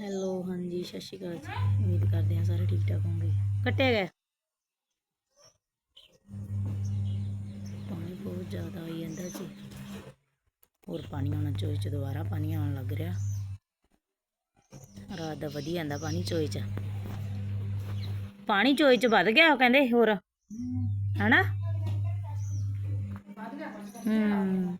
Hello ਹਾਂਜੀ, ਸਤਿ ਸ਼੍ਰੀ ਅਕਾਲ ਜੀ। ਉਮੀਦ ਕਰਦੇ ਹਾਂ ਸਾਰੇ ਠੀਕ ਠਾਕ ਹੋਣਗੇ। ਕੱਟਿਆ ਗਿਆ? ਪਾਣੀ ਬਹੁਤ ਜ਼ਿਆਦਾ ਆਈ ਜਾਂਦਾ ਜੀ। ਹੋਰ ਪਾਣੀ ਆਉਣਾ ਚੋਈ ਚ ਦੁਬਾਰਾ ਪਾਣੀ ਆਉਣ ਲੱਗ ਰਿਹਾ। ਰਾਤ ਦਾ ਵਧੀਆ ਆਂਦਾ ਪਾਣੀ ਚੋਈ ਚ। ਪਾਣੀ ਚੋਈ ਚ ਵੱਧ ਗਿਆ, ਉਹ ਕਹਿੰਦੇ ਹੋਰ। ਹਨਾ? ਹੂੰ ਹੂੰ।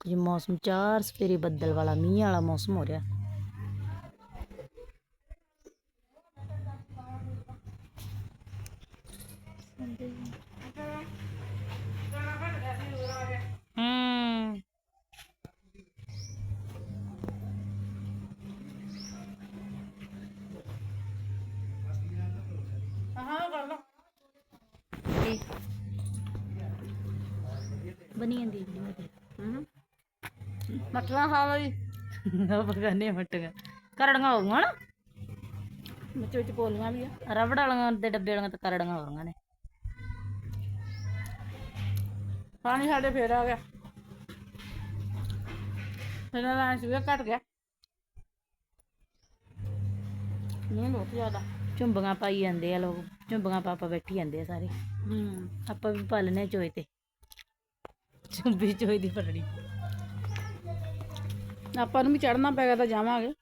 ਦੇਖੋ ਜੀ ਮੌਸਮ ਚਾਰ ਸਵੇਰੇ ਬੱਦਲ ਵਾਲਾ ਮੀਂਹ ਵਾਲਾ ਮੌਸਮ ਹੋ ਰਿਹਾ। ਹੂੰ? ਬਣੀ ਜਾਂਦੀ ਕਰੜੀਆਂ ਹੋ। ਵਿੱਚ ਵਿੱਚ ਪੋਲੀਆਂ ਵੀ ਆ। ਰਬੜ ਵਾਲੀਆਂ ਤੇ ਡੱਬੇ ਵਾਲੀਆਂ ਤੇ ਕਰੜੀਆਂ ਹੋ ਗਈਆਂ ਨੇ। ਪਾਣੀ ਸਾਡੇ ਫੇਰ ਆ ਗਿਆ। ਇਹਨਾਂ ਦਾ ਸੀਗਾ ਘਟ ਗਿਆ। ਨਹੀਂ ਬਹੁਤ ਜ਼ਿਆਦਾ। ਝੁੰਬੀਆਂ ਪਾਈ ਜਾਂਦੇ ਆ ਲੋਕ। ਝੁੰਬੀਆਂ ਪਾਪਾ ਬੈਠੀ ਜਾਂਦੇ ਆ ਸਾਰੇ। ਹੂੰ। ਆਪਾਂ ਵੀ ਪਾਲਨੇ ਚੋਏ ਤੇ। ਝੁੰਬੀ ਚੋਏ ਦੀ ਫੜੜੀ ਆਪਾਂ ਨੂੰ ਵੀ ਚੜਨਾ ਪੈਗਾ ਤਾਂ ਜਾਵਾਂਗੇ।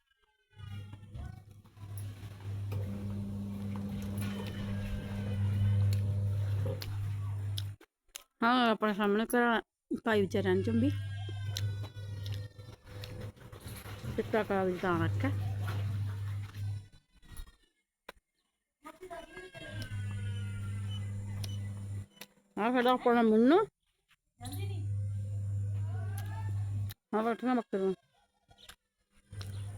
ਹਾਂ, ਆਪਣੇ ਸਾਹਮਣੇ ਘਰ ਭਾਈ ਵਿਚਾਰਿਆਂ ਨੂੰ ਚੰਬੀ। ਚਿੱਟਾ ਕਾਗਜ਼ ਤਾਂ ਰੱਖਿਆ। ਆ ਖੜਾ ਆਪਣਾ ਮੁੰਨੂ। ਹਾਂ ਬੈਠਣਾ ਮੱਕਰ ਨੂੰ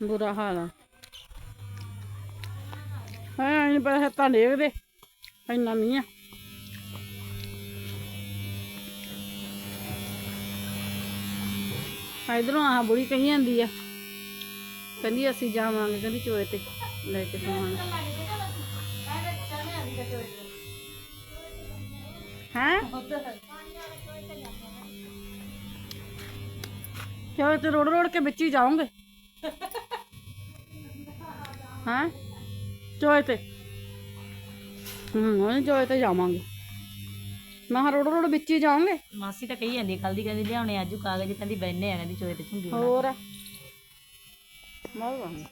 ਬੁਰਾ ਹਾਲ ਆ। ਹਾਂ ਇਹ ਪਰ ਹੱਥਾਂ ਦੇਖਦੇ ਇੰਨਾ ਮੀਂਹ ਆ। ਇਧਰੋਂ ਆਹ ਬੁੜੀ ਕਹੀ ਜਾਂਦੀ ਆ। ਕਹਿੰਦੀ ਅਸੀਂ ਜਾਵਾਂਗੇ, ਕਹਿੰਦੀ ਚੋਏ ਤੇ ਲੈ ਕੇ ਸਮਾਨ ਹੈ? ਚਲੋ ਤੇ ਰੋੜ ਰੋੜ ਕੇ ਵਿੱਚ ਹੀ ਜਾਓਗੇ। ਹਾਂ? ਚੋਏ ਤੇ। ਹੂੰ ਉਹ ਚੋਏ ਤੇ ਜਾਵਾਂਗੇ। ਮੈਂ ਕਿਹਾ ਰੋੜ ਰੋੜ ਵਿੱਚ ਹੀ ਜਾਓਗੇ ਮਾਸੀ ਤਾਂ ਕਹੀ ਜਾਂਦੀ ਕੱਲ ਦੀ ਕਹਿੰਦੀ ਲਿਆਉਣੇ ਆਜੂ ਕਾਗਜ਼ ਕਹਿੰਦੀ ਬੈਨੇ ਆ ਕਹਿੰਦੀ ਚੋਏ ਤੇ ਬਣਾ ਹੋਰ। ਮਾਰ ਵਾਂਗੇ